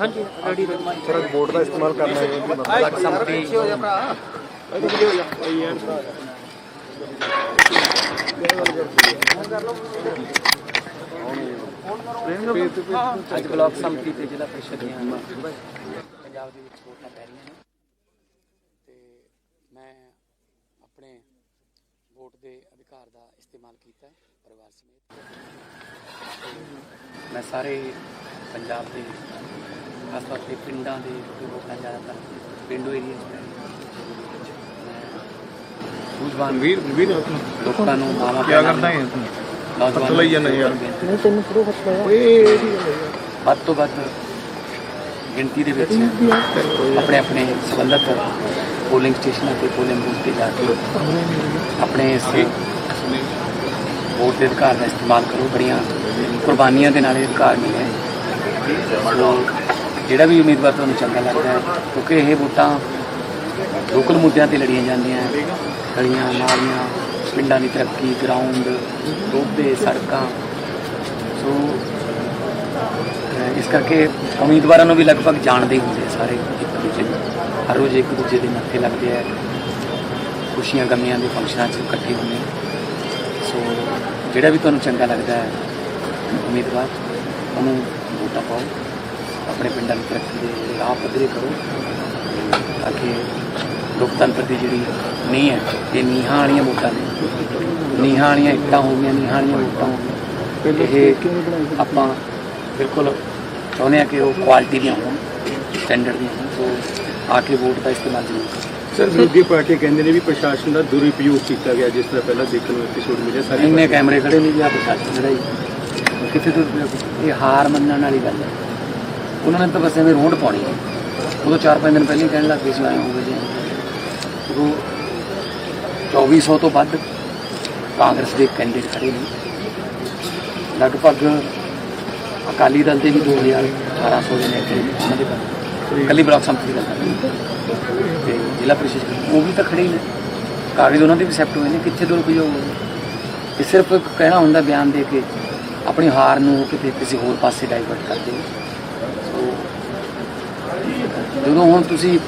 ਹਾਂਜੀ ready ready sir vote ਦਾ ਇਸਤੇਮਾਲ ਕਰਨਾ ਹੈ। ਇਹਦੀ ਮਤਲਬ ਸੰਮਤੀ ਅੱਜ ਬਲਾਕ ਸੰਮਤੀ ਤੇ ਜ਼ਿਲ੍ਹਾ ਪ੍ਰੀਸ਼ਦ ਦੀਆਂ ਪੰਜਾਬ ਦੇ ਵਿੱਚ ਵੋਟਾਂ ਪੈ ਰਹੀਆਂ ਨੇ। ਤੇ ਮੈਂ ਆਪਣੇ ਵੋਟ ਦੇ ਅਧਿਕਾਰ ਦਾ ਇਸਤੇਮਾਲ ਕੀਤਾ ਹੈ ਪਰਿਵਾਰ ਸਮੇਤ। ਮੈਂ ਸਾਰੇ ਪੰਜਾਬ ਦੇ ਖਾਸ ਤੌਰ ਤੇ ਪਿੰਡਾਂ ਦੇ ਵੋਟਾਂ ਜ਼ਿਆਦਾਤਰ ਪਿੰਡੂ ਏਰੀਆ 'ਚ ਪੈ ਰਹੀਆਂ ਮੈਂ ਸੂਝਵਾਨ ਵੀਰ ਵੀਰ ਲੋਕਾਂ ਨੂੰ ਮਾਵਾ ਕੀ ਕਰਦਾ ਹੈ ਨੌਜਵਾਨ ਲਈ ਜਾਂਦਾ ਯਾਰ। ਨਹੀਂ ਤੈਨੂੰ ਪੂਰਾ ਹੱਥ ਓਏ ਵੱਧ ਤੋਂ ਵੱਧ ਗਿਣਤੀ ਦੇ ਵਿੱਚ ਆਪਣੇ ਆਪਣੇ ਸੰਬੰਧਤ ਪੋਲਿੰਗ ਸਟੇਸ਼ਨਾਂ ਤੇ ਪੋਲਿੰਗ ਬੂਥ ਤੇ ਜਾ ਕੇ ਆਪਣੇ ਇਸ ਵੋਟ ਦੇ ਅਧਿਕਾਰ ਦਾ ਇਸਤੇਮਾਲ ਕਰੋ। ਬੜੀਆਂ ਕੁਰਬਾਨੀਆਂ ਦੇ ਨਾਲ ਇਹ ਅਧਿਕਾਰ ਮਿਲਿਆ ਹੈ। ਸੋ ਜਿਹੜਾ ਵੀ ਉਮੀਦਵਾਰ ਤੁਹਾਨੂੰ ਚੰਗਾ ਲੱਗਦਾ ਹੈ, ਕਿਉਂਕਿ ਇਹ ਵੋਟਾਂ ਲੋਕਲ ਮੁੱਦਿਆਂ ਤੇ ਲੜੀਆਂ ਜਾਂਦੀਆਂ ਗਲੀਆਂ, ਨਾਲੀਆਂ, ਪਿੰਡਾਂ ਦੀ ਤਰੱਕੀ ਗਰਾਊਂਡ ਰੋਡੇ ਸੜਕਾਂ। ਸੋ ਇਸ ਕਰਕੇ ਉਮੀਦਵਾਰਾਂ ਨੂੰ ਵੀ ਲਗਭਗ ਜਾਣਦੇ ਹੀ ਹੁੰਦੇ ਆ ਸਾਰੇ। ਹਰ ਰੋਜ਼ ਇੱਕ ਦੂਜੇ ਦੇ ਮੱਥੇ ਲੱਗਦੇ ਆ। ਖੁਸ਼ੀਆਂ ਗਮੀਆਂ ਦੇ ਫੰਕਸ਼ਨਾਂ 'ਚ ਇਕੱਠੇ ਹੁੰਦੇ ਸੋ ਜਿਹੜਾ ਵੀ ਤੁਹਾਨੂੰ ਚੰਗਾ ਲੱਗਦਾ ਹੈ ਉਮੀਦਵਾਰ ਉਹਨੂੰ ਵੋਟਾਂ ਪਾਓ। ਆਪਣੇ ਪਿੰਡਾਂ ਦੀ ਤਰੱਕੀ ਦੇ ਰਾਹ ਪੱਧਰੇ ਕਰੋ। ਤਾਂ ਕਿ ਲੋਕਤੰਤਰ ਦੀ ਜਿਹੜੀ ਨੀਂਹ ਹੈ ਇਹ ਨੀਹਾਂ ਵਾਲੀਆਂ ਵੋਟਾਂ ਨੇ। ਨੀਹਾਂ ਵਾਲੀਆਂ ਇੱਟਾਂ ਹੋ ਗਈਆਂ ਨੀਹਾਂ ਵਾਲੀਆਂ ਵੋਟਾਂ ਹੋ ਗਈਆਂ। ਇਹ ਆਪਾਂ ਬਿਲਕੁਲ ਚਾਹੁੰਦੇ ਆ ਕਿ ਉਹ ਕੁਆਲਿਟੀ ਦੀਆਂ ਹੋਣ ਸਟੈਂਡਰਡ ਦੀਆਂ ਹੋਣ। ਸੋ ਆ ਕੇ ਵੋਟ ਦਾ ਇਸਤੇਮਾਲ ਜ਼ਰੂਰ ਕਰੋ। ਸਰ ਵਿਰੋਧੀ ਪਾਰਟੀ ਕਹਿੰਦੇ ਨੇ ਵੀ ਪ੍ਰਸ਼ਾਸਨ ਦਾ ਦੁਰਉਪਯੋਗ ਕੀਤਾ ਗਿਆ ਜਿਸ ਤਰ੍ਹਾਂ ਪਹਿਲਾਂ ਦੇਖਣ ਨੂੰ ਐਪੀਸੋਡ ਮਿਲਿਆ ਸਾਰੀ ਇੰਨੇ ਕੈਮਰੇ ਖੜੇ ਨੇ ਜੀ ਆ ਪ੍ਰਸ਼ਾਸਨ ਜਿਹੜਾ ਜੀ। ਕਿੱਥੇ ਤੋਂ ਇਹ ਹਾਰ ਮੰਨਣ ਵਾਲੀ ਗੱਲ ਹੈ। ਉਹਨਾਂ ਨੇ ਤਾਂ ਬਸ ਐਵੇਂ ਰੋਡ ਪਾਉਣੀ ਹੈ। ਉਦੋਂ 4-5 ਦਿਨ ਪਹਿਲਾਂ ਹੀ ਕਹਿਣ ਲੱਗ ਪਏ ਸੀ ਆਏ ਹੋਵੇ ਜੀ। ਉਦੋਂ 2400 ਤੋਂ ਵੱਧ ਕਾਂਗਰਸ ਦੇ ਕੈਂਡੀਡੇਟ ਖੜੇ ਨੇ। ਲਗਭਗ ਅਕਾਲੀ ਦਲ ਦੇ ਵੀ 2800 ਦੇ ਨੇ ਉਹਨਾਂ ਦੇ ਕੋਲ ਕੱਲੀ ਬਲਾਕ ਸੰਮਤੀ ਦੀ ਗੱਲ ਕਰ ਰਹੇ ਤੇ ਜ਼ਿਲ੍ਹਾ ਪ੍ਰੀਸ਼ਦ ਉਹ ਵੀ ਤਾਂ ਖੜੇ ਨੇ। ਕਾਗਜ਼ ਉਹਨਾਂ ਦੇ ਵੀ ਸੈਪਟ ਹੋਏ ਨੇ, ਕਿੱਥੇ ਤੋਂ ਰੁਪਈਆ ਹੋਊਗਾ ਇਹ ਸਿਰਫ ਕਹਿਣਾ ਹੁੰਦਾ ਬਿਆਨ ਦੇ ਕੇ, ਆਪਣੀ ਹਾਰ ਨੂੰ ਕਿਤੇ ਕਿਸੇ ਹੋਰ ਪਾਸੇ ਡਾਈਵਰਟ ਕਰਦੇ ਨੇ। ਜਦੋਂ ਹੁਣ ਤੁਸੀਂ